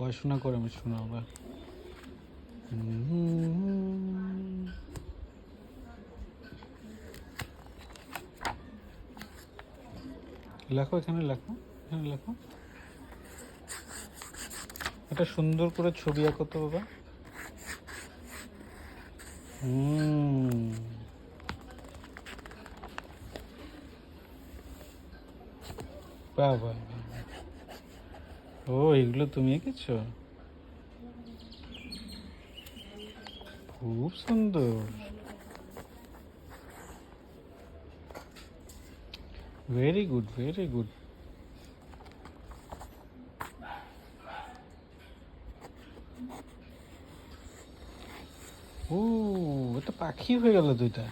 পড়াশোনা করে আমি শোনাবো লেখো, এখানে লেখো এখানে লেখো। এটা সুন্দর করে ছবি আঁকো তো বাবা। হুম। বাহ। ও, এগুলো তুমি এঁকেছো? খুব সুন্দর। ভেরি গুড ভেরি গুড ও এটা পাখি হয়ে গেল দুইটা।